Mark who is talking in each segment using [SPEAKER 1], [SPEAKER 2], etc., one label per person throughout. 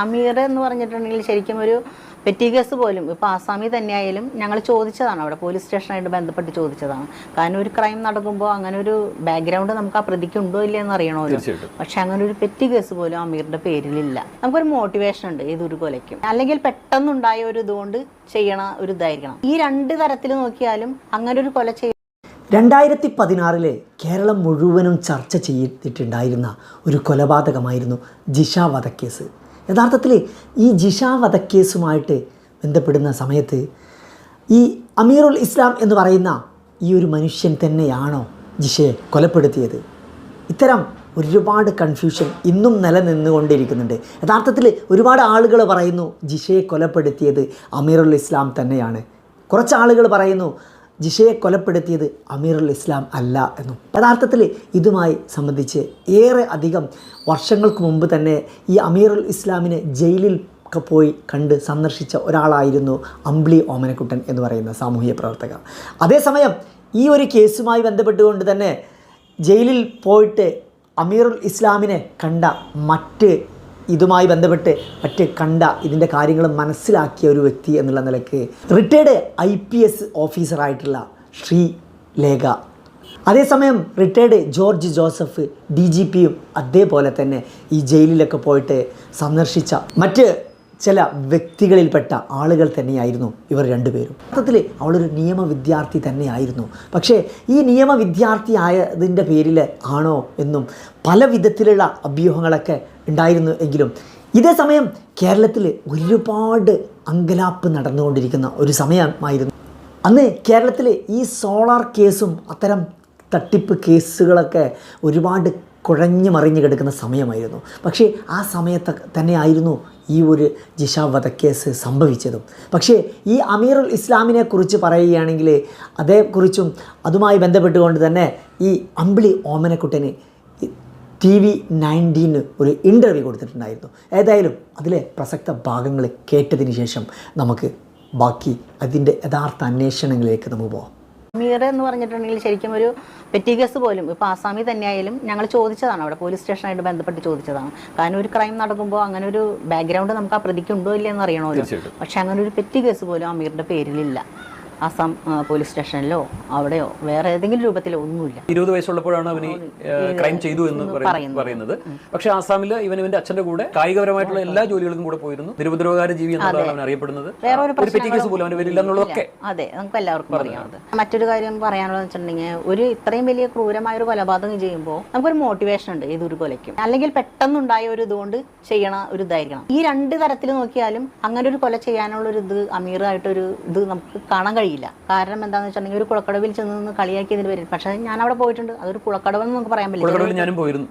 [SPEAKER 1] അമീർ എന്ന് പറഞ്ഞിട്ടുണ്ടെങ്കിൽ ശരിക്കും ഒരു പെറ്റി കേസ് പോലും. ഇപ്പോൾ ആസാമി തന്നെയായാലും ഞങ്ങൾ ചോദിച്ചതാണ്. അവിടെ പോലീസ് സ്റ്റേഷനായിട്ട് ബന്ധപ്പെട്ട് ചോദിച്ചതാണ്. കാരണം ഒരു ക്രൈം നടക്കുമ്പോൾ അങ്ങനെ ഒരു ബാക്ക്ഗ്രൗണ്ട് നമുക്ക് ആ പ്രതിക്ക് ഉണ്ടോ ഇല്ലയോ എന്ന് അറിയണമല്ലോ പക്ഷെ അങ്ങനെ ഒരു പെറ്റി കേസ് പോലും അമീറിന്റെ പേരിലില്ല. നമുക്കൊരു മോട്ടിവേഷൻ ഉണ്ട് ഏതൊരു കൊലയ്ക്കും അല്ലെങ്കിൽ പെട്ടെന്നുണ്ടായ ഒരു ഇതുകൊണ്ട് ചെയ്യണ ഒരു ഇതായിരിക്കണം. ഈ രണ്ട് തരത്തിൽ നോക്കിയാലും അങ്ങനെ ഒരു കൊല ചെയ്യ
[SPEAKER 2] രണ്ടായിരത്തി പതിനാറിലെ കേരളം മുഴുവനും ചർച്ച ചെയ്തിട്ടുണ്ടായിരുന്ന ഒരു കൊലപാതകമായിരുന്നു ജിഷ വധക്കേസ്. യഥാർത്ഥത്തിൽ ഈ ജിഷ വധക്കേസുമായിട്ട് ബന്ധപ്പെടുന്ന സമയത്ത് ഈ അമീറുൽ ഇസ്ലാം എന്ന് പറയുന്ന ഈ ഒരു മനുഷ്യൻ തന്നെയാണോ ജിഷയെ കൊലപ്പെടുത്തിയത്? ഇത്തരം ഒരുപാട് കൺഫ്യൂഷൻ ഇന്നും നിലനിന്നുകൊണ്ടിരിക്കുന്നുണ്ട്. യഥാർത്ഥത്തിൽ ഒരുപാട് ആളുകൾ പറയുന്നു ജിഷയെ കൊലപ്പെടുത്തിയത് അമീറുൽ ഇസ്ലാം തന്നെയാണ്. കുറച്ച് ആളുകൾ പറയുന്നു ജിഷയെ കൊലപ്പെടുത്തിയത് അമീറുൽ ഇസ്ലാം അല്ല എന്നും. യഥാർത്ഥത്തിൽ ഇതുമായി സംബന്ധിച്ച് ഏറെ അധികം വർഷങ്ങൾക്ക് മുമ്പ് തന്നെ ഈ അമീറുൽ ഇസ്ലാമിനെ ജയിലിൽ ഒക്കെ പോയി കണ്ട് സന്ദർശിച്ച ഒരാളായിരുന്നു അമ്പ്ലി ഓമനക്കുട്ടൻ എന്ന് പറയുന്ന സാമൂഹിക പ്രവർത്തക അതേസമയം ഈ ഒരു കേസുമായി ബന്ധപ്പെട്ടുകൊണ്ട് തന്നെ ജയിലിൽ പോയിട്ട് അമീറുൽ ഇസ്ലാമിനെ കണ്ട മറ്റ് ഇതുമായി ബന്ധപ്പെട്ട് മറ്റ് കണ്ട ഇതിന്റെ കാര്യങ്ങൾ മനസ്സിലാക്കിയ ഒരു വ്യക്തി എന്നുള്ള നിലയ്ക്ക് റിട്ടയർഡ് ഐ പി എസ് ഓഫീസറായിട്ടുള്ള ശ്രീ ലേഖ. അതേസമയം retired George Joseph D G പിയും അതേപോലെ തന്നെ ഈ ജയിലിലൊക്കെ പോയിട്ട് സന്ദർശിച്ച മറ്റ് ചില വ്യക്തികളിൽപ്പെട്ട ആളുകൾ തന്നെയായിരുന്നു ഇവർ രണ്ടുപേരും. അർത്ഥത്തിൽ അവളൊരു നിയമ വിദ്യാർത്ഥി തന്നെയായിരുന്നു. പക്ഷേ ഈ നിയമ വിദ്യാർത്ഥി ആയതിന്റെ പേരിൽ ആണോ എന്നും പല വിധത്തിലുള്ള അഭ്യൂഹങ്ങളൊക്കെ ഉണ്ടായിരുന്നു എങ്കിലും ഇതേ സമയം കേരളത്തിൽ ഒരുപാട് അങ്കലാപ്പ് നടന്നുകൊണ്ടിരിക്കുന്ന ഒരു സമയമായിരുന്നു. അന്ന് കേരളത്തിൽ ഈ സോളാർ കേസും അത്തരം തട്ടിപ്പ് കേസുകളൊക്കെ ഒരുപാട് കുഴഞ്ഞു മറിഞ്ഞു കിടക്കുന്ന സമയമായിരുന്നു. പക്ഷേ ആ സമയത്ത് തന്നെയായിരുന്നു ഈ ഒരു ജിഷ വധക്കേസ് സംഭവിച്ചതും. പക്ഷേ ഈ അമീറുൽ ഇസ്ലാമിനെ കുറിച്ച് പറയുകയാണെങ്കിൽ അതേക്കുറിച്ചും അതുമായി ബന്ധപ്പെട്ടുകൊണ്ട് തന്നെ ഈ അമ്പിളി ഓമനക്കുട്ടന് ടി വി നയന്റീന് ഒരു ഇന്റർവ്യൂ കൊടുത്തിട്ടുണ്ടായിരുന്നു. ഏതായാലും അതിലെ പ്രസക്ത ഭാഗങ്ങൾ കേട്ടതിന് ശേഷം നമുക്ക് ബാക്കി അതിന്റെ യഥാർത്ഥ അന്വേഷണങ്ങളിലേക്ക് നമുക്ക് പോകാം
[SPEAKER 1] അമീർ എന്ന് പറഞ്ഞിട്ടുണ്ടെങ്കിൽ ശരിക്കും ഒരു പെറ്റി കേസ് പോലും. ഇപ്പോൾ ആസാമി തന്നെയായാലും ഞങ്ങൾ ചോദിച്ചതാണ്. അവിടെ പോലീസ് സ്റ്റേഷനായിട്ട് ബന്ധപ്പെട്ട് ചോദിച്ചതാണ്. കാരണം ഒരു ക്രൈം നടക്കുമ്പോൾ അങ്ങനെ ഒരു ബാക്ക്ഗ്രൗണ്ട് നമുക്ക് ആ പ്രതിക്കുണ്ടോ ഇല്ലയെന്ന് ഇല്ലയോ അറിയണമല്ലോ. പക്ഷെ അങ്ങനെ ഒരു പെറ്റി കേസ് പോലും അമീറിന്റെ പേരിലില്ല. ആസാം പോലീസ് സ്റ്റേഷനിലോ അവിടെയോ വേറെ ഏതെങ്കിലും രൂപത്തിലോ ഒന്നുമില്ല.
[SPEAKER 3] ഇരുപത് വയസ്സുള്ളപ്പോഴാണ് അവന് ക്രൈം ചെയ്തു എന്ന്
[SPEAKER 1] പറയുന്നത്.
[SPEAKER 3] പക്ഷെ ആസാമിൽ ഇവൻ ഇവന്റെ അച്ഛന്റെ കൂടെ കായികപരമായിട്ടുള്ള എല്ലാ ജോലികൾക്കും കൂടെ പോയിരുന്നു. നിരുപദ്രവകാര ജീവി എന്നാണ് അവൻ അറിയപ്പെടുന്നത്.
[SPEAKER 1] ഒരു
[SPEAKER 3] പെറ്റി കേസ് പോലും അവന് വരില്ല എന്നുള്ളതൊക്കെ
[SPEAKER 1] അതെ നമുക്ക് എല്ലാവർക്കും അറിയാവുന്നത് മറ്റൊരു കാര്യം പറയാനുള്ളത് വെച്ചിട്ടുണ്ടെങ്കിൽ ഒരു ഇത്രയും വലിയ ക്രൂരമായ ഒരു കൊലപാതകം ചെയ്യുമ്പോൾ നമുക്കൊരു മോട്ടിവേഷൻ ഉണ്ട് ഇതൊരു കൊലയ്ക്കും. അല്ലെങ്കിൽ പെട്ടെന്നുണ്ടായ ഒരു ഇതുകൊണ്ട് ചെയ്യണ ഒരു ഇതായിരിക്കണം. ഈ രണ്ട് തരത്തിൽ നോക്കിയാലും അങ്ങനെ ഒരു കൊല ചെയ്യാനുള്ള ഒരു ഇത് അമീറായിട്ടൊരു ഇത് നമുക്ക് കാണാൻ കഴിയില്ല കാരണം എന്താണെന്ന് വെച്ചിട്ടുണ്ടെങ്കിൽ ഒരു കുളക്കടവിൽ ചെന്ന് നിന്ന് കളിയാക്കിയതിന് പേരിൽ പക്ഷേ ഞാൻ അവിടെ പോയിട്ടുണ്ട്. അതൊരു കുളക്കടവെന്ന് നമുക്ക് പറയാൻ പറ്റില്ല.
[SPEAKER 3] ഞാനും പോയിരുന്നു.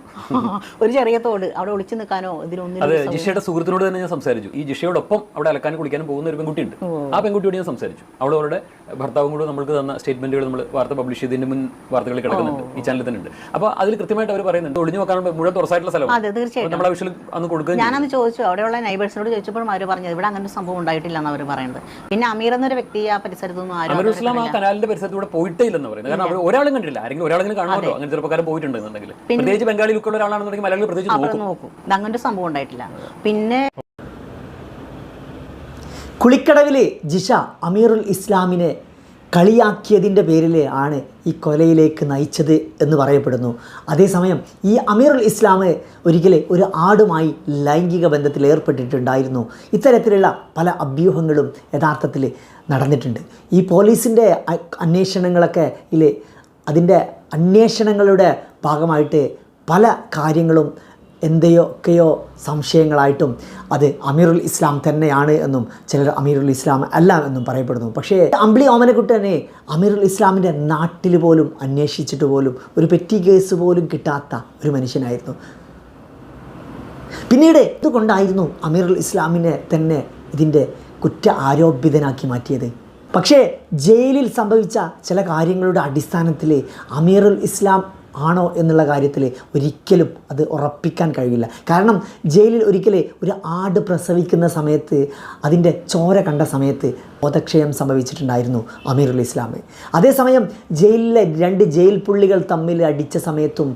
[SPEAKER 1] ഒരു ചെറിയ തോട് അവിടെ ഒളിച്ചു നിൽക്കാനോ ഇതിനൊന്നും
[SPEAKER 3] അതെ ജിഷയുടെ സുഹൃത്തിനോട് തന്നെ ഞാൻ സംസാരിച്ചു. ഈ ജിഷയോടൊപ്പം അവിടെ അലക്കാനും കുളിക്കാനും പോകുന്ന ഒരു പെൺകുട്ടിയുണ്ട്. ആ പെൺകുട്ടിയോട് ഞാൻ സംസാരിച്ചു. അവൾ അവരുടെ ഭർത്താവും കൂടെ നമ്മൾക്ക് തന്ന സ്റ്റേറ്റ്മെന്റുകൾ നമ്മൾ വാർത്ത പബ്ലിഷ് ചെയ്തതിന്റെ മുൻ വാർത്തകളിൽ കിടക്കുന്നുണ്ട്. ഈ ചാനലിൽ തന്നെ ഉണ്ട് അപ്പോൾ അതിൽ കൃത്യമായിട്ട് അവർ പറയുന്നുണ്ട്. ഒളിഞ്ഞു നോക്കാൻ മുഴുവൻ തുറസായിട്ടുള്ള സ്ഥലം
[SPEAKER 1] അതെ തീർച്ചയായിട്ടും.
[SPEAKER 3] വിഷയം അന്ന്.
[SPEAKER 1] ഞാനന്ന് ചോദിച്ചു. അവിടെയുള്ള നൈബേഴ്സിനോട് ചോദിച്ചപ്പോഴും അവർ പറഞ്ഞത് ഇവിടെ അങ്ങനെ ഒരു സംഭവം ഉണ്ടായിട്ടില്ല എന്ന് അവർ പറയുന്നത്. പിന്നെ അമീർ എന്നൊരു വ്യക്തി ആ പരിസരത്തൊന്നും
[SPEAKER 3] അമീർ ഇസ്ലാം ആ കനാലിന്റെ പരിസരത്തൂടെ പോയിട്ടേ ഇല്ലെന്ന് പറയുന്നത്. കാരണം അവർ ഒരാളും കണ്ടില്ല ആരെങ്കിലും ഒരാളെങ്കിലും കാണുമല്ലോ അങ്ങനെ ചെറുപ്പക്കാരൻ പോയിട്ടുണ്ടെന്നുണ്ടെങ്കിൽ? പ്രത്യേകിച്ച് ബംഗാളി ലുക്കുള്ള ഒരാളാണെന്നുണ്ടെങ്കിൽ മലയാളികൾ പ്രത്യേകിച്ച് നോക്കും.
[SPEAKER 1] അങ്ങനത്തെ അങ്ങനെ ഒരു സംഭവം ഉണ്ടായിട്ടില്ല. പിന്നെ
[SPEAKER 2] കുളിക്കടവിലെ ജിഷ അമീറുൽ ഇസ്ലാമിനെ കളിയാക്കിയതിന്റെ പേരിൽ ആണ് ഈ കൊലയിലേക്ക് നയിച്ചത് എന്ന് പറയപ്പെടുന്നു. അതേസമയം ഈ അമീറുൽ ഇസ്ലാം ഒരിക്കൽ ഒരു ആടുമായി ലൈംഗിക ബന്ധത്തിൽ ഏർപ്പെട്ടിട്ടുണ്ടായിരുന്നു. ഇത്തരത്തിലുള്ള പല അഭ്യൂഹങ്ങളും യഥാർത്ഥത്തിൽ നടന്നിട്ടുണ്ട്. ഈ പോലീസിന്റെ അന്വേഷണങ്ങളൊക്കെ ഇല്ലേ അതിന്റെ അന്വേഷണങ്ങളുടെ ഭാഗമായിട്ട് പല കാര്യങ്ങളും എന്തെയൊക്കെയോ സംശയങ്ങളായിട്ടും അത് അമീറുൽ ഇസ്ലാം തന്നെയാണ് എന്നും ചിലർ അമീറുൽ ഇസ്ലാം അല്ല എന്നും പറയപ്പെടുന്നു. പക്ഷേ അമ്പിളി ഓമനക്കുട്ടനെ അമീറുൽ ഇസ്ലാമിന്റെ നാട്ടിൽ പോലും അന്വേഷിച്ചിട്ട് പോലും ഒരു പെറ്റി കേസ് പോലും കിട്ടാത്ത ഒരു മനുഷ്യനായിരുന്നു. പിന്നീട് ഇതുകൊണ്ടായിരുന്നു അമീറുൽ ഇസ്ലാമിനെ തന്നെ ഇതിന്റെ കുറ്റ ആരോപിതനാക്കി മാറ്റിയത്. പക്ഷേ ജയിലിൽ സംഭവിച്ച ചില കാര്യങ്ങളുടെ അടിസ്ഥാനത്തിൽ അമീറുൽ ഇസ്ലാം ആണോ എന്നുള്ള കാര്യത്തിൽ ഒരിക്കലും അത് ഉറപ്പിക്കാൻ കഴിയില്ല. കാരണം ജയിലിൽ ഒരിക്കലേ ഒരു ആട് പ്രസവിക്കുന്ന സമയത്ത് അതിന്റെ ചോര കണ്ട സമയത്ത് ബോധക്ഷയം സംഭവിച്ചിട്ടുണ്ടായിരുന്നു അമീറുൽ ഇസ്ലാം അതേസമയം ജയിലിലെ രണ്ട് ജയിൽ പുള്ളികൾ തമ്മിൽ അടിച്ച സമയത്തും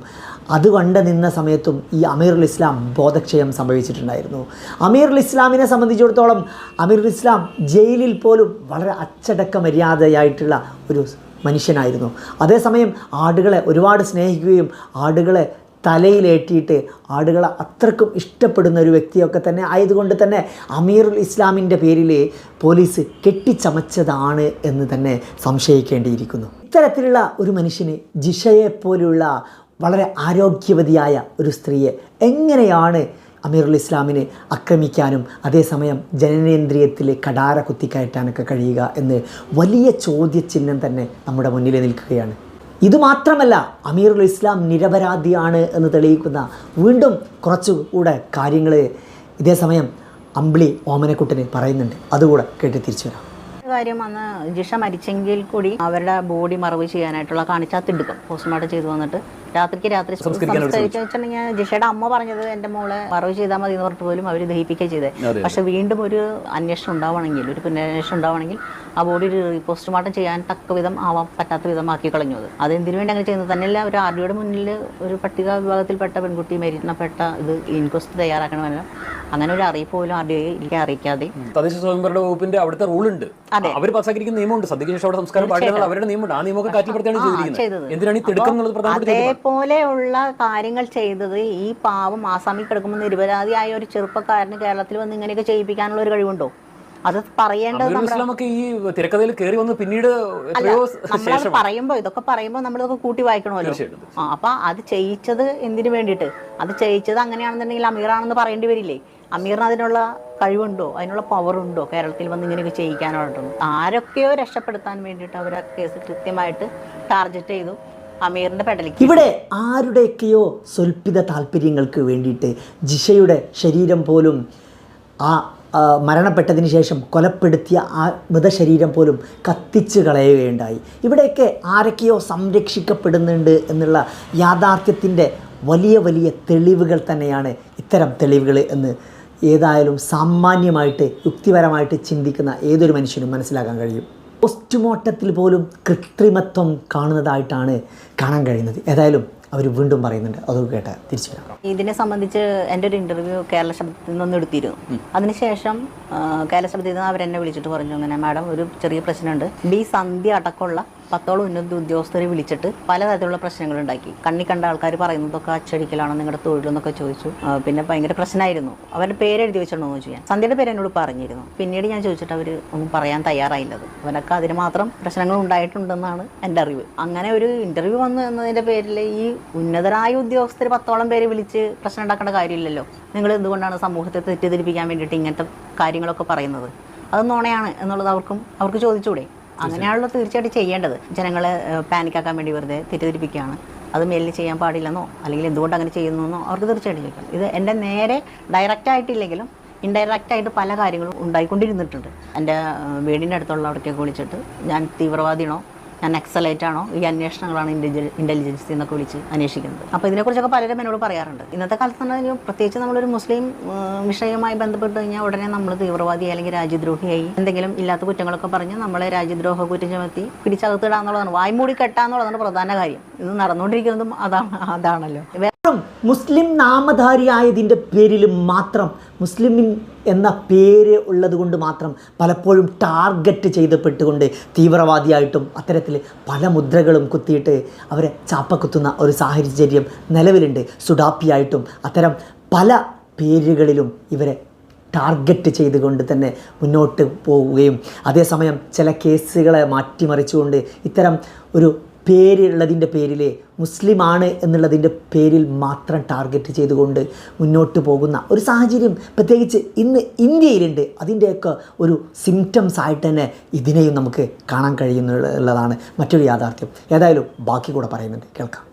[SPEAKER 2] അത് കണ്ട് നിന്ന സമയത്തും ഈ അമീറുൽ ഇസ്ലാം ബോധക്ഷയം സംഭവിച്ചിട്ടുണ്ടായിരുന്നു. അമീറുൽ ഇസ്ലാമിനെ സംബന്ധിച്ചിടത്തോളം അമീറുൽ ഇസ്ലാം ജയിലിൽ പോലും വളരെ അച്ചടക്ക മര്യാദയായിട്ടുള്ള ഒരു മനുഷ്യനായിരുന്നു. അതേസമയം ആടുകളെ ഒരുപാട് സ്നേഹിക്കുകയും ആടുകളെ തലയിലേറ്റിയിട്ട് ആടുകളെ അത്രക്കും ഇഷ്ടപ്പെടുന്ന ഒരു വ്യക്തിയൊക്കെ തന്നെ ആയതുകൊണ്ട് തന്നെ അമീറുൽ ഇസ്ലാമിന്റെ പേരിൽ പോലീസ് കെട്ടിച്ചമച്ചതാണ് എന്ന് തന്നെ സംശയിക്കേണ്ടിയിരിക്കുന്നു. ഇത്തരത്തിലുള്ള ഒരു മനുഷ്യന് ജിഷയെ പോലുള്ള വളരെ ആരോഗ്യവതിയായ ഒരു സ്ത്രീയെ എങ്ങനെയാണ് അമീറുൽ ഇസ്ലാമിനെ ആക്രമിക്കാനും അതേസമയം ജനനേന്ദ്രിയത്തിലെ കടാര കുത്തിക്കയറ്റാനൊക്കെ കഴിയുക എന്ന് വലിയ ചോദ്യചിഹ്നം തന്നെ നമ്മുടെ മുന്നിൽ നിൽക്കുകയാണ്. ഇതുമാത്രമല്ല അമീറുൽ ഇസ്ലാം നിരപരാധിയാണ് എന്ന് തെളിയിക്കുന്ന വീണ്ടും കുറച്ചുകൂടെ കാര്യങ്ങൾ ഇതേസമയം അമ്പിളി ഓമനക്കുട്ടന് പറയുന്നുണ്ട്. അതുകൂടെ കേട്ട് തിരിച്ചു വരാം.
[SPEAKER 1] കാര്യം അന്ന് ജിഷ മരിച്ചെങ്കിൽ കൂടി അവരുടെ ബോഡി മറവ് ചെയ്യാനായിട്ടുള്ള കാണിച്ചാത്തിടുക്കും പോസ്റ്റ്മോർട്ടം ചെയ്തു വന്നിട്ട് രാത്രിക്ക് രാത്രി സംസ്കരിച്ചു വെച്ചിട്ടുണ്ടെങ്കിൽ ജിഷയുടെ അമ്മ പറഞ്ഞത് എന്റെ മോളെ മറവ് ചെയ്താൽ മതി എന്ന് പറഞ്ഞിട്ട് പോലും അവർ ദഹിപ്പിക്കുക ചെയ്തത് പക്ഷെ വീണ്ടും ഒരു അന്വേഷണം ഉണ്ടാവണമെങ്കിൽ ഒരു പുനരന്വേഷണം ഉണ്ടാവണമെങ്കിൽ ആ ബോഡി ഒരു പോസ്റ്റ്മോർട്ടം ചെയ്യാൻ തക്ക വിധം ആവാൻ പറ്റാത്ത വിധം ആക്കി കളഞ്ഞു അത്. അതെന്തിനു വേണ്ടി അങ്ങനെ ചെയ്യുന്നത്? തന്നെയല്ല ഒരു ആർ ഡിയുടെ മുന്നിൽ ഒരു പട്ടിക വിഭാഗത്തിൽപ്പെട്ട പെൺകുട്ടി മരിക്കണപ്പെട്ട ഇത് ഇൻക്വസ്റ്റ് തയ്യാറാക്കണമെന്ന് അങ്ങനെ ഒരു അറിയിപ്പ് പോലും ആർ ഡി എനിക്ക് അറിയിക്കാതെ.
[SPEAKER 3] തദ്ദേശ സ്വയംഭരണ വകുപ്പിന്റെ അവിടുത്തെ റൂൾ ഉണ്ട്. അവർ പാസാക്കിയിരിക്കുന്ന നിയമമുണ്ട്. സദ്യക്ക് ശേഷം അവിടെ സംസ്കാരം പാടില്ല അവരുടെ നിയമമുണ്ട്. ആ നിയമമൊക്കെ
[SPEAKER 1] കാറ്റിൽ.
[SPEAKER 3] ചെയ്തിരിക്കുന്നത്. എന്തിനാണ് ഈ തിടുക്കം എന്നുള്ളത് പ്രധാനപ്പെട്ട
[SPEAKER 1] അതേപോലെയുള്ള കാര്യങ്ങൾ ചെയ്തത് ഈ പാവം ആസാമിൽ കിടക്കുമ്പോൾ നിരപരാധിയായ ഒരു ചെറുപ്പക്കാരന് കേരളത്തിൽ വന്ന് ഇങ്ങനെയൊക്കെ ചെയ്യിപ്പിക്കാനുള്ള ഒരു കഴിവുണ്ടോ? അത് പറയേണ്ടത്
[SPEAKER 3] ഇസ്ലാമൊക്കെ ഈ തിരക്കഥയിൽ കയറി വന്ന് പിന്നീട്
[SPEAKER 1] നമ്മളത് പറയുമ്പോ ഇതൊക്കെ പറയുമ്പോ നമ്മളിതൊക്കെ കൂട്ടി വായിക്കണമല്ലോ. ആ അപ്പൊ അത് ചെയ്യിച്ചത് എന്തിനു വേണ്ടിട്ട് അത് ചെയ്യിച്ചത് അങ്ങനെയാണെന്നുണ്ടെങ്കിൽ അമീറാണെന്ന് പറയേണ്ടി വരില്ലേ? അമീറിന് അതിനുള്ള കഴിവുണ്ടോ? അതിനുള്ള പവർ ഉണ്ടോ? കേരളത്തിൽ വന്ന് ഇങ്ങനെയൊക്കെ ചെയ്യിക്കാനായിട്ടുണ്ടോ ആരൊക്കെയോ രക്ഷപ്പെടുത്താൻ വേണ്ടിയിട്ട് അവർ ആ കേസ് കൃത്യമായിട്ട് ടാർഗറ്റ് ചെയ്തു. അമീറിന്റെ പെടലിക്ക്.
[SPEAKER 2] ഇവിടെ ആരുടെയൊക്കെയോ സ്വൽപ്പിത താല്പര്യങ്ങൾക്ക് വേണ്ടിയിട്ട് ജിഷയുടെ ശരീരം പോലും ആ, മരണപ്പെട്ടതിന് ശേഷം കൊലപ്പെടുത്തിയ ആ മൃതശരീരം പോലും കത്തിച്ച് കളയുകയുണ്ടായി. ഇവിടെയൊക്കെ ആരൊക്കെയോ സംരക്ഷിക്കപ്പെടുന്നുണ്ട് എന്നുള്ള യാഥാർത്ഥ്യത്തിന്റെ വലിയ വലിയ തെളിവുകൾ തന്നെയാണ് ഇത്തരം തെളിവുകൾ എന്ന് ഏതായാലും സാമാന്യമായിട്ട് യുക്തിപരമായിട്ട് ചിന്തിക്കുന്ന ഏതൊരു മനുഷ്യനും മനസ്സിലാക്കാൻ കഴിയും. പോസ്റ്റ്മോർട്ടത്തിൽ പോലും കൃത്രിമത്വം കാണുന്നതായിട്ടാണ് കാണാൻ കഴിയുന്നത്. ഏതായാലും അവർ വീണ്ടും പറയുന്നുണ്ട്. അത് കേട്ട് തിരിച്ചു വരാം.
[SPEAKER 1] ഇതിനെ സംബന്ധിച്ച് എന്റെ ഒരു ഇന്റർവ്യൂ കേരള ശബ്ദത്തിൽ നിന്ന് എടുത്തിരുന്നു. അതിനുശേഷം കേരള ശബ്ദത്തിൽ നിന്ന് അവരെന്നെ വിളിച്ചിട്ട് പറഞ്ഞു. അങ്ങനെ മാഡം ഒരു ചെറിയ പ്രശ്നമുണ്ട്. ബി സന്ധ്യ അടക്കമുള്ള പത്തോളം ഉന്നത ഉദ്യോഗസ്ഥരെ വിളിച്ചിട്ട് പലതരത്തിലുള്ള പ്രശ്നങ്ങൾ ഉണ്ടാക്കി. കണ്ണി കണ്ട ആൾക്കാർ പറയുന്നതൊക്കെ അച്ചടിക്കലാണ് നിങ്ങളുടെ തൊഴിലെന്നൊക്കെ ചോദിച്ചു. പിന്നെ ഭയങ്കര പ്രശ്നമായിരുന്നു. അവരുടെ പേര് എഴുതി വെച്ചിട്ടുണ്ടോ എന്ന് സന്ധ്യയുടെ പേര് എന്നോട് പറഞ്ഞിരുന്നു. പിന്നീട് ഞാൻ ചോദിച്ചിട്ട് അവർ ഒന്നും പറയാൻ തയ്യാറായില്ലത്. അവനൊക്കെ അതിന് മാത്രം പ്രശ്നങ്ങൾ ഉണ്ടായിട്ടുണ്ടെന്നാണ് എന്റെ അറിവ്. അങ്ങനെ ഒരു ഇന്റർവ്യൂ വന്നു എന്നതിന്റെ പേരിൽ ഈ ഉന്നതരായ ഉദ്യോഗസ്ഥർ പത്തോളം പേര് വിളിച്ച് പ്രശ്നം ഉണ്ടാക്കേണ്ട കാര്യമില്ലല്ലോ. നിങ്ങൾ എന്തുകൊണ്ടാണ് സമൂഹത്തെ തെറ്റിദ്ധരിപ്പിക്കാൻ വേണ്ടിയിട്ട് ഇങ്ങനത്തെ കാര്യങ്ങളൊക്കെ പറയുന്നത്? അത് നോണയാണ് എന്നുള്ളത് അവർക്കും അവർക്ക് ചോദിച്ചൂടെ? അങ്ങനെയാണല്ലോ തീർച്ചയായിട്ടും ചെയ്യേണ്ടത്. ജനങ്ങളെ പാനിക്കാക്കാൻ വേണ്ടി വെറുതെ തെറ്റിദ്ധരിപ്പിക്കുകയാണ്. അത് മേലിൽ ചെയ്യാൻ പാടില്ലെന്നോ അല്ലെങ്കിൽ എന്തുകൊണ്ട് അങ്ങനെ ചെയ്യുന്നു അവർക്ക് തീർച്ചയായിട്ടും ചോദിക്കാം. ഇത് എന്റെ നേരെ ഡയറക്റ്റ് ആയിട്ടില്ലെങ്കിലും ഇൻഡയറക്റ്റ് ആയിട്ട് പല കാര്യങ്ങളും ഉണ്ടായിക്കൊണ്ടിരുന്നിട്ടുണ്ട്. എന്റെ വീടിന്റെ അടുത്തുള്ളവർക്കൊക്കെ വിളിച്ചിട്ട് ഞാൻ തീവ്രവാദിയാണോ ഞാൻ എക്സലൈറ്റ് ആണോ? ഈ അന്വേഷണങ്ങളാണ് ഇന്റലിജൻസ് നിന്നൊക്കെ വിളിച്ച് അന്വേഷിക്കുന്നത്. അപ്പോൾ ഇതിനെക്കുറിച്ചൊക്കെ പലരും എന്നോട് പറയാറുണ്ട്. ഇന്നത്തെ കാലത്ത് തന്നെ പ്രത്യേകിച്ച് നമ്മളൊരു മുസ്ലിം വിഷയവുമായി ബന്ധപ്പെട്ട് കഴിഞ്ഞാൽ ഉടനെ നമ്മൾ തീവ്രവാദി അല്ലെങ്കിൽ രാജ്യദ്രോഹിയായി എന്തെങ്കിലും ഇല്ലാത്ത കുറ്റങ്ങളൊക്കെ പറഞ്ഞ് നമ്മളെ രാജ്യദ്രോഹ കുറ്റം ചുമത്തി പിടിച്ചകത്തിടാന്നുള്ളതാണ്. വായ്മൂടി കെട്ടാന്നുള്ളതാണ് പ്രധാന കാര്യം. ഇത് നടന്നുകൊണ്ടിരിക്കുന്നതും അതാണ് അതാണല്ലോ.
[SPEAKER 2] മുസ്ലിം നാമധാരിയായതിന്റെ പേരിൽ മാത്രം മുസ്ലിമിൻ എന്ന പേര് ഉള്ളതുകൊണ്ട് മാത്രം പലപ്പോഴും ടാർഗറ്റ് ചെയ്തപ്പെട്ടുകൊണ്ട് തീവ്രവാദിയായിട്ടും അത്തരത്തിൽ പല മുദ്രകളും കുത്തിയിട്ട് അവരെ ചാപ്പക്കുത്തുന്ന ഒരു സാഹചര്യം നിലവിലുണ്ട്. സുഡാപ്പിയായിട്ടും അത്തരം പല പേരുകളിലും ഇവരെ ടാർഗറ്റ് ചെയ്തുകൊണ്ട് തന്നെ മുന്നോട്ട് പോവുകയും അതേസമയം ചില കേസുകളെ മാറ്റിമറിച്ചുകൊണ്ട് ഇത്തരം ഒരു പേരുള്ളതിന്റെ പേരിൽ മുസ്ലിമാണ് എന്നുള്ളതിന്റെ പേരിൽ മാത്രം ടാർഗറ്റ് ചെയ്തുകൊണ്ട് മുന്നോട്ട് പോകുന്ന ഒരു സാഹചര്യം പ്രത്യേകിച്ച് ഇന്ന് ഇന്ത്യയിലുണ്ട്. അതിന്റെയൊക്കെ ഒരു സിംറ്റംസ് ആയിട്ട് തന്നെ ഇതിനെയും നമുക്ക് കാണാൻ കഴിയുന്നുള്ളതാണ് മറ്റൊരു യാഥാർത്ഥ്യം. ഏതായാലും ബാക്കി കൂടെ പറയുന്നുണ്ട്. കേൾക്കാം.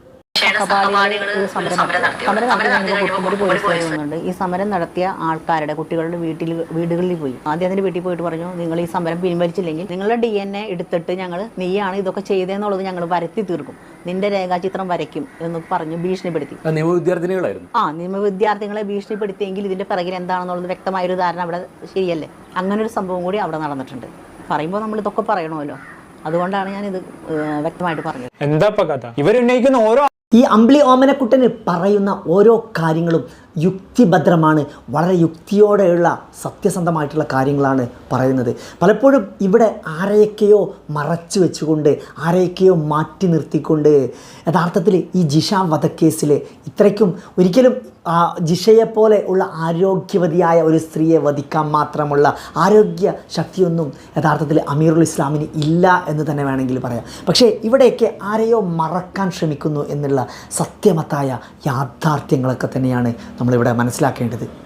[SPEAKER 1] സഹപാഠികൾ സമരം നടത്തി. സമരം നടത്തി കഴിഞ്ഞപ്പോൾ പോലീസ് വരുന്നുണ്ട്. ഈ സമരം നടത്തിയ ആൾക്കാരുടെ കുട്ടികളുടെ വീട്ടിൽ വീടുകളിൽ പോയി. ആദ്യം അതിന്റെ വീട്ടിൽ പോയിട്ട് പറഞ്ഞു നിങ്ങൾ ഈ സമരം പിൻവലിച്ചില്ലെങ്കിൽ നിങ്ങളുടെ ഡി എൻ എ എടുത്തിട്ട് ഞങ്ങൾ നീയാണ് ഇതൊക്കെ ചെയ്തതെന്നുള്ളത് ഞങ്ങൾ വരത്തി തീർക്കും. നിന്റെ രേഖാചിത്രം വരയ്ക്കും എന്ന് പറഞ്ഞു ഭീഷണിപ്പെടുത്തി.
[SPEAKER 3] ആ നിയമ വിദ്യാർത്ഥികളായിരുന്നു
[SPEAKER 1] ആ നിയമ വിദ്യാർത്ഥികളെ ഭീഷണിപ്പെടുത്തിയെങ്കിൽ ഇതിന്റെ പിറകിൽ എന്താണെന്നുള്ളത് വ്യക്തമായൊരു ധാരണ അവിടെ ശരിയല്ലേ? അങ്ങനെ ഒരു സംഭവം കൂടി അവിടെ നടന്നിട്ടുണ്ട്. പറയുമ്പോൾ നമ്മൾ ഇതൊക്കെ പറയണമല്ലോ. അതുകൊണ്ടാണ് ഞാൻ ഇത് വ്യക്തമായിട്ട് പറഞ്ഞത്.
[SPEAKER 4] എന്താ കഥ? ഇവരുന്നയിക്കുന്ന ഓരോ
[SPEAKER 2] ഈ അമ്പിളി ഓമനക്കുട്ടന് പറയുന്ന ഓരോ കാര്യങ്ങളും യുക്തിഭദ്രമാണ് വളരെ യുക്തിയോടെയുള്ള സത്യസന്ധമായിട്ടുള്ള കാര്യങ്ങളാണ് പറയുന്നത്. പലപ്പോഴും ഇവിടെ ആരെയൊക്കെയോ മറച്ചു വെച്ചുകൊണ്ട് ആരെയൊക്കെയോ മാറ്റി നിർത്തിക്കൊണ്ട് യഥാർത്ഥത്തിൽ ഈ ജിഷ വധക്കേസിൽ ഇത്രയ്ക്കും ഒരിക്കലും ജിഷയെപ്പോലെ ഉള്ള ആരോഗ്യവതിയായ ഒരു സ്ത്രീയെ വധിക്കാൻ മാത്രമുള്ള ആരോഗ്യ ശക്തിയൊന്നും യഥാർത്ഥത്തിൽ അമീറുൽ ഇസ്ലാമിന് ഇല്ല എന്ന് തന്നെ വേണമെങ്കിൽ പറയാം. പക്ഷേ ഇവിടെയൊക്കെ ആരെയോ മറക്കാൻ ശ്രമിക്കുന്നു എന്നുള്ള സത്യമത്തായ യാഥാർത്ഥ്യങ്ങളൊക്കെ തന്നെയാണ് നമ്മളിവിടെ മനസ്സിലാക്കേണ്ടത്.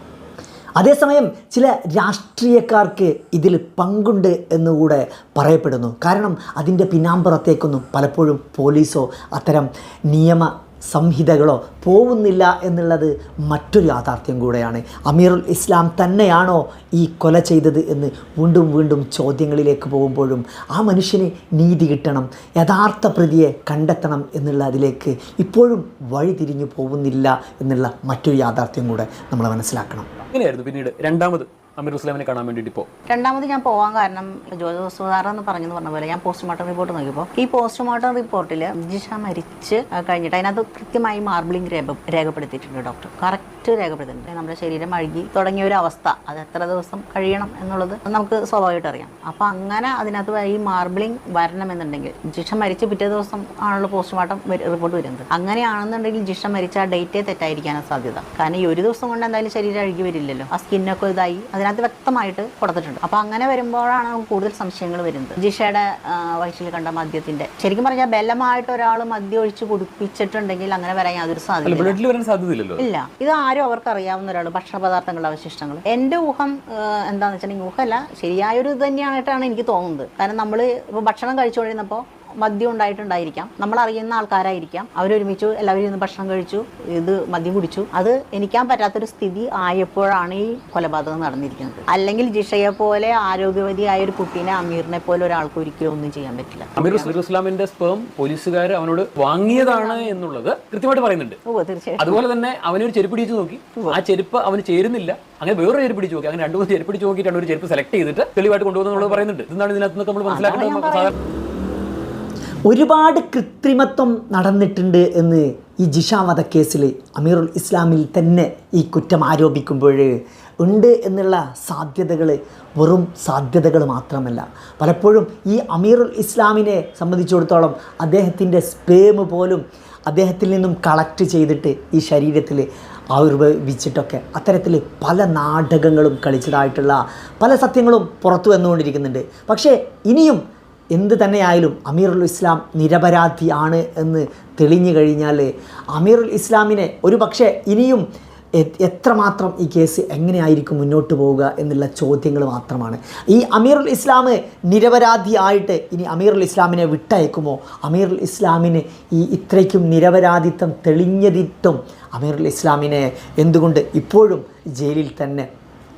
[SPEAKER 2] അതേസമയം ചില രാഷ്ട്രീയക്കാർക്ക് ഇതിൽ പങ്കുണ്ട് എന്നുകൂടെ പറയപ്പെടുന്നു. കാരണം അതിന്റെ പിന്നാമ്പുറത്തേക്കൊന്നും പലപ്പോഴും പോലീസോ അത്തരം നിയമ സംഹിതകളോ പോകുന്നില്ല എന്നുള്ളത് മറ്റൊരു യാഥാർത്ഥ്യം കൂടെയാണ്. അമീറുൽ ഇസ്ലാം തന്നെയാണോ ഈ കൊല ചെയ്തത് എന്ന് വീണ്ടും വീണ്ടും ചോദ്യങ്ങളിലേക്ക് പോകുമ്പോഴും ആ മനുഷ്യന് നീതി കിട്ടണം യഥാർത്ഥ പ്രതിയെ കണ്ടെത്തണം എന്നുള്ള അതിലേക്ക് ഇപ്പോഴും വഴി തിരിഞ്ഞു പോകുന്നില്ല എന്നുള്ള മറ്റൊരു യാഥാർത്ഥ്യം കൂടെ നമ്മൾ മനസ്സിലാക്കണം.
[SPEAKER 3] അങ്ങനെയായിരുന്നു പിന്നീട് രണ്ടാമത്. അമീർ കാണാൻ വേണ്ടിട്ട് ഇപ്പോൾ
[SPEAKER 1] രണ്ടാമത് ഞാൻ പോവാൻ കാരണം ജോജോ സുധാർ എന്ന് പറഞ്ഞു പറഞ്ഞ പോലെ ഞാൻ പോസ്റ്റ്മോർട്ടം റിപ്പോർട്ട് നോക്കിയപ്പോൾ ഈ പോസ്റ്റ്മോർട്ടം റിപ്പോർട്ടിൽ ജിഷ മരിച്ച് കഴിഞ്ഞിട്ട് അതിനകത്ത് കൃത്യമായി മാർബിളിംഗ് രേഖ രേഖപ്പെടുത്തിയിട്ടുണ്ട് ഡോക്ടർ. കറക്റ്റ് രേഖപ്പെടുത്തിയിട്ടുണ്ട്. നമ്മുടെ ശരീരം അഴുകി തുടങ്ങിയ ഒരു അവസ്ഥ. അത് എത്ര ദിവസം കഴിയണം എന്നുള്ളത് നമുക്ക് സ്വാഭാവികമായിട്ട് അറിയാം. അപ്പോൾ അങ്ങനെ അതിനകത്ത് ഈ മാർബിളിംഗ് വരണമെന്നുണ്ടെങ്കിൽ ജിഷ മരിച്ച് പിറ്റേ ദിവസം ആണല്ലോ പോസ്റ്റ്മോർട്ടം റിപ്പോർട്ട് വരുന്നത്. അങ്ങനെയാണെന്നുണ്ടെങ്കിൽ ജിഷ മരിച്ച ആ ഡേറ്റേ തെറ്റായിരിക്കാനാണ് സാധ്യത. കാരണം ഈ ഒരു ദിവസം കൊണ്ട് എന്തായാലും ശരീരം അഴുകി വരില്ലല്ലോ. ആ സ്കിന്നൊക്കെ ഇതായി. അതിനകത്ത് വ്യക്തമായിട്ട് കൊടുത്തിട്ടുണ്ട്. അപ്പോൾ അങ്ങനെ വരുമ്പോഴാണ് കൂടുതൽ സംശയങ്ങൾ വരുന്നത്. ജിഷയുടെ വയസ്സിൽ വയറ്റിൽ കണ്ട മദ്യത്തിന്റെ. ശരിക്കും പറഞ്ഞാൽ ബലമായിട്ട് ഒരാൾ മദ്യം ഒഴിച്ച് കുടിപ്പിച്ചിട്ടുണ്ടെങ്കിൽ അങ്ങനെ വരാൻ യാതൊരു സാധ്യത ഇല്ല. ഇത് ആരും അവർക്ക് അറിയാവുന്ന ഒരാൾ ഭക്ഷണ പദാർത്ഥങ്ങളുടെ അവശിഷ്ടങ്ങൾ എന്റെ ഊഹം എന്താണെന്ന് വെച്ചിട്ടുണ്ടെങ്കിൽ ഊഹമല്ല ശരിയായൊരു ഇത് തന്നെയായിട്ടാണ് എനിക്ക് തോന്നുന്നത്. കാരണം നമ്മൾ ഇപ്പോൾ ഭക്ഷണം കഴിച്ചുകൊണ്ടിരുന്നപ്പോൾ മദ്യം ഉണ്ടായിട്ടുണ്ടായിരിക്കാം. നമ്മൾ അറിയുന്ന ആൾക്കാരായിരിക്കാം. അവരൊരുമിച്ച് എല്ലാവരും ഇന്ന് ഭക്ഷണം കഴിച്ചു ഇത് മദ്യം കുടിച്ചു. അത് എനിക്കാൻ പറ്റാത്തൊരു സ്ഥിതി ആയപ്പോഴാണ് ഈ കൊലപാതകം നടന്നിരിക്കുന്നത്. അല്ലെങ്കിൽ ജിഷയെ പോലെ ആരോഗ്യവതിയായ ഒരു കുട്ടീനെ അമീറിനെ പോലെ ഒരാൾക്ക് ഒരിക്കലും ഒന്നും ചെയ്യാൻ പറ്റില്ല.
[SPEAKER 3] അമീർ ഇസ്ലാമിന്റെ സ്പേം പോലീസുകാർ അവനോട് വാങ്ങിയതാണ് എന്നുള്ളത് കൃത്യമായിട്ട് പറയുന്നുണ്ട്. അതുപോലെ തന്നെ അവനൊരു ചെരുപ്പ് പിടിച്ച് നോക്കി. ആ ചെരുപ്പ് അവന് ചേരുന്നില്ല. അങ്ങനെ വേറൊരു ചെരുപ്പ് പിടിച്ച് നോക്കി. അങ്ങനെ രണ്ടു മൂന്ന് ചെരുപ്പ് പിടിച്ച് നോക്കിയിട്ടാണ് ഒരു ചെരുപ്പ് സെലക്ട് ചെയ്തിട്ട് തെളിവായിട്ട് കൊണ്ടുപോകുന്നത് പറയുന്നുണ്ട്. ഇതാണ് ഇതിനകത്ത് നമ്മൾ മനസ്സിലാക്കേണ്ടത്?
[SPEAKER 2] ഒരുപാട് കൃത്രിമത്വം നടന്നിട്ടുണ്ട് എന്ന് ഈ ജിഷ വധക്കേസിൽ അമീറുൽ ഇസ്ലാമിൽ തന്നെ ഈ കുറ്റം ആരോപിക്കുമ്പോൾ ഉണ്ട് എന്നുള്ള സാധ്യതകൾ വെറും സാധ്യതകൾ മാത്രമല്ല. പലപ്പോഴും ഈ അമീറുൽ ഇസ്ലാമിനെ സംബന്ധിച്ചിടത്തോളം അദ്ദേഹത്തിന്റെ സ്പേം പോലും അദ്ദേഹത്തിൽ നിന്നും കളക്ട് ചെയ്തിട്ട് ഈ ശരീരത്തിൽ ആവിർഭവിച്ചിട്ടൊക്കെ അത്തരത്തിൽ പല നാടകങ്ങളും കളിച്ചതായിട്ടുള്ള പല സത്യങ്ങളും പുറത്തു വന്നുകൊണ്ടിരിക്കുന്നുണ്ട്. പക്ഷേ ഇനിയും എന്ത് തന്നെയായാലും അമീറുൽ ഇസ്ലാം നിരപരാധിയാണ് എന്ന് തെളിഞ്ഞു കഴിഞ്ഞാൽ അമീറുൽ ഇസ്ലാമിനെ ഒരു പക്ഷേ ഇനിയും എത്രമാത്രം ഈ കേസ് എങ്ങനെയായിരിക്കും മുന്നോട്ട് പോവുക എന്നുള്ള ചോദ്യങ്ങൾ മാത്രമാണ്. ഈ അമീറുൽ ഇസ്ലാം നിരപരാധിയായിട്ട് ഇനി അമീറുൽ ഇസ്ലാമിനെ വിട്ടയക്കുമോ? അമീറുൽ ഇസ്ലാമിന് ഈ ഇത്രയ്ക്കും നിരപരാധിത്വം തെളിഞ്ഞതിട്ടും അമീറുൽ ഇസ്ലാമിനെ എന്തുകൊണ്ട് ഇപ്പോഴും ജയിലിൽ തന്നെ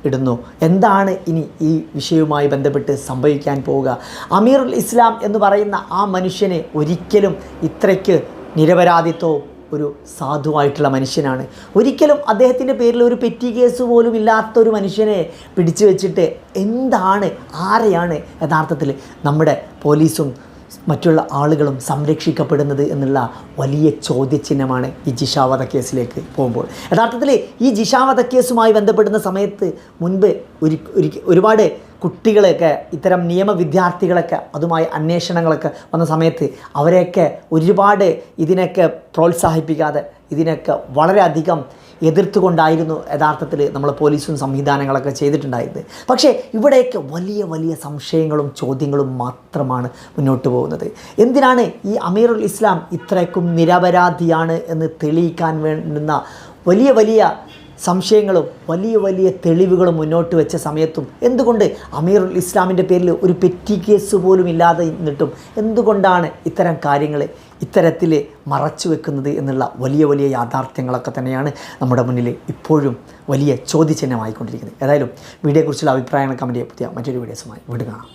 [SPEAKER 2] ഇടുന്നു. എന്താണ് ഇനി ഈ വിഷയവുമായി ബന്ധപ്പെട്ട് സംഭവിക്കാൻ പോവുക? അമീറുൽ ഇസ്ലാം എന്ന് പറയുന്ന ആ മനുഷ്യനെ ഒരിക്കലും ഇത്രയ്ക്ക് നിരപരാധിത്വവും ഒരു സാധുവായിട്ടുള്ള മനുഷ്യനാണ്. ഒരിക്കലും അദ്ദേഹത്തിന്റെ പേരിൽ ഒരു പെറ്റി കേസ് പോലും ഇല്ലാത്ത ഒരു മനുഷ്യനെ പിടിച്ചു വെച്ചിട്ട് എന്താണ് ആരെയാണ് യഥാർത്ഥത്തിൽ നമ്മുടെ പോലീസും മറ്റുള്ള ആളുകളും സംരക്ഷിക്കപ്പെടുന്നത് എന്നുള്ള വലിയ ചോദ്യചിഹ്നമാണ് ഈ ജിഷാവധ കേസിലേക്ക് പോകുമ്പോൾ. യഥാർത്ഥത്തിൽ ഈ ജിഷാവധ കേസുമായി ബന്ധപ്പെടുന്ന സമയത്ത് മുൻപ് ഒരു ഒരു- ഒരുപാട് കുട്ടികളെയൊക്കെ ഇത്തരം നിയമ വിദ്യാർത്ഥികളൊക്കെ അതുമായി അന്വേഷണങ്ങളൊക്കെ വന്ന സമയത്ത് അവരെയൊക്കെ ഒരുപാട് ഇതിനൊക്കെ പ്രോത്സാഹിപ്പിക്കാതെ ഇതിനൊക്കെ വളരെയധികം എതിർത്തുകൊണ്ടായിരുന്നു യഥാർത്ഥത്തിൽ നമ്മൾ പോലീസും സംവിധാനങ്ങളൊക്കെ ചെയ്തിട്ടുണ്ടായിരുന്നത് പക്ഷേ ഇവിടെയൊക്കെ വലിയ വലിയ സംശയങ്ങളും ചോദ്യങ്ങളും മാത്രമാണ് മുന്നോട്ട് പോകുന്നത്. എന്തിനാണ് ഈ അമീറുൽ ഇസ്ലാം ഇത്രയ്ക്കും നിരപരാധിയാണ് എന്ന് തെളിയിക്കാൻ വേണ്ടുന്ന വലിയ വലിയ സംശയങ്ങളും വലിയ വലിയ തെളിവുകളും മുന്നോട്ട് വെച്ച സമയത്തും എന്തുകൊണ്ട് അമീറുൽ ഇസ്ലാമിന്റെ പേരിൽ ഒരു പെറ്റി കേസ് പോലും ഇല്ലാതെ നിന്നിട്ടും എന്തുകൊണ്ടാണ് ഇത്തരം കാര്യങ്ങൾ ഇത്തരത്തിൽ മറച്ചു വെക്കുന്നത് എന്നുള്ള വലിയ വലിയ യാഥാർത്ഥ്യങ്ങളൊക്കെ തന്നെയാണ് നമ്മുടെ മുന്നിൽ ഇപ്പോഴും വലിയ ചോദ്യചിഹ്നമായിക്കൊണ്ടിരിക്കുന്നത്. ഏതായാലും വീഡിയോയെക്കുറിച്ചുള്ള അഭിപ്രായങ്ങൾ കമന്റ് ചെയ്യാൻ പറ്റിയ മറ്റൊരു വീഡിയോസുമായി വീണ്ടും കാണാം.